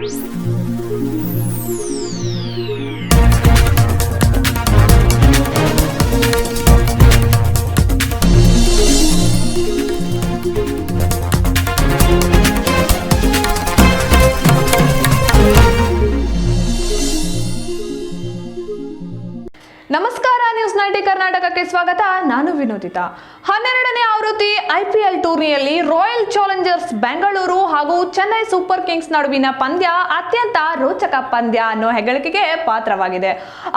ನಮಸ್ಕಾರ news nighty ಕರ್ನಾಟಕಕ್ಕೆ ಸ್ವಾಗತ. ನಾನು ವಿನೋದಿತಾ. ಹನ್ನೆರಡನೇ ಆವೃತ್ತಿ ಐಪಿಎಲ್ ಟೂರ್ನಿಯಲ್ಲಿ ರಾಯಲ್ ಚಾಲೆಂಜರ್ಸ್ ಬೆಂಗಳೂರು ಹಾಗೂ ಚೆನ್ನೈ ಸೂಪರ್ ಕಿಂಗ್ಸ್ ನಡುವಿನ ಪಂದ್ಯ ಅತ್ಯಂತ ರೋಚಕ ಪಂದ್ಯ ಅನ್ನೋ ಹೆಗಳಿಕೆಗೆ ಪಾತ್ರವಾಗಿದೆ.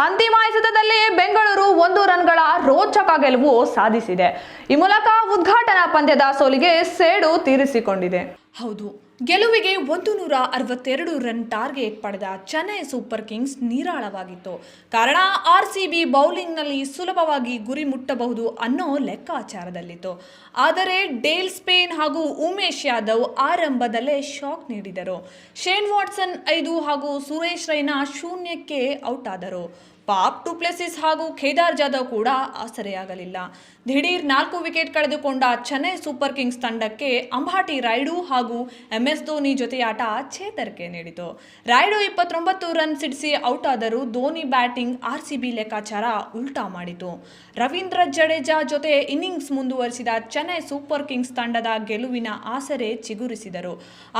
ಅಂತಿಮ ಎಸೆತದಲ್ಲಿ ಬೆಂಗಳೂರು ಒಂದು ರನ್ಗಳ ರೋಚಕ ಗೆಲುವು ಸಾಧಿಸಿದೆ. ಈ ಮೂಲಕ ಉದ್ಘಾಟನಾ ಪಂದ್ಯದ ಸೋಲಿಗೆ ಸೇಡು ತೀರಿಸಿಕೊಂಡಿದೆ. ಹೌದು, ಗೆಲುವಿಗೆ ಒಂದು ನೂರ ಅರವತ್ತೆರಡು ರನ್ ಟಾರ್ಗೆಟ್ ಪಡೆದ ಚೆನ್ನೈ ಸೂಪರ್ ಕಿಂಗ್ಸ್ ನಿರಾಳವಾಗಿತ್ತು. ಕಾರಣ ಆರ್ ಸಿ ಬಿ ಬೌಲಿಂಗ್ನಲ್ಲಿ ಸುಲಭವಾಗಿ ಗುರಿ ಮುಟ್ಟಬಹುದು ಅನ್ನೋ ಲೆಕ್ಕಾಚಾರದಲ್ಲಿತ್ತು ಆದರೆ ಡೇಲ್ ಸ್ಪೇನ್ ಹಾಗೂ ಉಮೇಶ್ ಯಾದವ್ ಆರಂಭದಲ್ಲೇ ಶಾಕ್ ನೀಡಿದರು. ಶೇನ್ ವಾಟ್ಸನ್ ಐದು ಹಾಗೂ ಸುರೇಶ್ ರೈನಾ ಶೂನ್ಯಕ್ಕೆ ಔಟ್ ಆದರು ಪಾಪ್ ಟುಪ್ಲೆಸಿಸ್ ಹಾಗೂ ಕೇದಾರ್ ಜಾಧವ್ ಕೂಡ ಆಸರೆಯಾಗಲಿಲ್ಲ. ದಿಢೀರ್ ನಾಲ್ಕು ವಿಕೆಟ್ ಕಳೆದುಕೊಂಡ ಚೆನ್ನೈ ಸೂಪರ್ ಕಿಂಗ್ಸ್ ತಂಡಕ್ಕೆ ಅಂಬಾಟಿ ರಾಯ್ಡು ಹಾಗೂ ಎಂ ಎಸ್ ಧೋನಿ ಜೊತೆಯಾಟ ಚೇತರಿಕೆ ನೀಡಿತು. ರಾಯ್ಡು ಇಪ್ಪತ್ತೊಂಬತ್ತು ರನ್ ಸಿಡಿಸಿ ಔಟ್ ಆದರೂ ಧೋನಿ ಬ್ಯಾಟಿಂಗ್ ಆರ್ ಸಿ ಲೆಕ್ಕಾಚಾರ ಉಲ್ಟಾ ಮಾಡಿತು. ರವೀಂದ್ರ ಜಡೇಜಾ ಜೊತೆ ಇನ್ನಿಂಗ್ಸ್ ಮುಂದುವರಿಸಿದ ಚೆನ್ನೈ ಸೂಪರ್ ಕಿಂಗ್ಸ್ ತಂಡದ ಗೆಲುವಿನ ಆಸರೆ ಚಿಗುರಿಸಿದರು.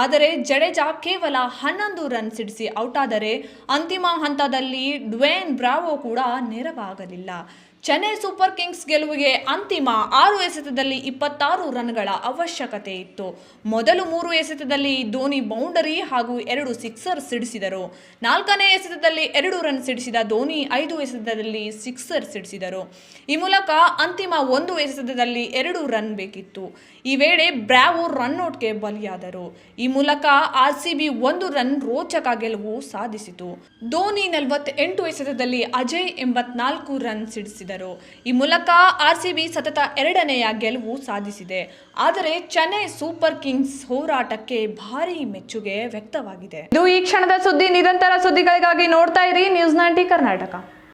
ಆದರೆ ಜಡೇಜಾ ಕೇವಲ ಹನ್ನೊಂದು ರನ್ ಸಿಡಿಸಿ ಔಟ್ ಆದರೆ ಅಂತಿಮ ಹಂತದಲ್ಲಿ ಡ್ವೇನ್ ಬ್ರಾವೋ ಕೂಡ ನೆರವಾಗಲಿಲ್ಲ. ಚೆನ್ನೈ ಸೂಪರ್ ಕಿಂಗ್ಸ್ ಗೆಲುವಿಗೆ ಅಂತಿಮ ಆರು ಎಸೆತದಲ್ಲಿ ಇಪ್ಪತ್ತಾರು ರನ್ಗಳ ಅವಶ್ಯಕತೆ ಇತ್ತು. ಮೊದಲು ಮೂರು ಎಸೆತದಲ್ಲಿ ಧೋನಿ ಬೌಂಡರಿ ಹಾಗೂ ಎರಡು ಸಿಕ್ಸರ್ ಸಿಡಿಸಿದರು. ನಾಲ್ಕನೇ ಎಸೆತದಲ್ಲಿ ಎರಡು ರನ್ ಸಿಡಿಸಿದ ಧೋನಿ ಐದು ಎಸೆತದಲ್ಲಿ ಸಿಕ್ಸರ್ ಸಿಡಿಸಿದರು. ಈ ಮೂಲಕ ಅಂತಿಮ ಒಂದು ಎಸೆತದಲ್ಲಿ ಎರಡು ರನ್ ಬೇಕಿತ್ತು. ಈ ವೇಳೆ ಬ್ರಾವೋ ರನ್ಔಟ್ಗೆ ಬಲಿಯಾದರು. ಈ ಮೂಲಕ ಆರ್ ಸಿ ಬಿ ಒಂದು ರನ್ ರೋಚಕ ಗೆಲುವು ಸಾಧಿಸಿತು. ಧೋನಿ ನಲವತ್ತೆಂಟು ಎಸೆತದಲ್ಲಿ ಅಜಯ್ ಎಂಬತ್ನಾಲ್ಕು ರನ್ ಸಿಡಿಸಿದರು. ಈ ಮೂಲಕ ಆರ್ ಸಿ ಬಿ ಸತತ ಎರಡನೆಯ ಗೆಲುವು ಸಾಧಿಸಿದೆ. ಆದರೆ ಚೆನ್ನೈ ಸೂಪರ್ ಕಿಂಗ್ಸ್ ಹೋರಾಟಕ್ಕೆ ಭಾರಿ ಮೆಚ್ಚುಗೆ ವ್ಯಕ್ತವಾಗಿದೆ. ಇದು ಈ ಕ್ಷಣದ ಸುದ್ದಿ. ನಿರಂತರ ಸುದ್ದಿಗಳಿಗಾಗಿ ನೋಡ್ತಾ ಇರಿ. News ninety Karnataka.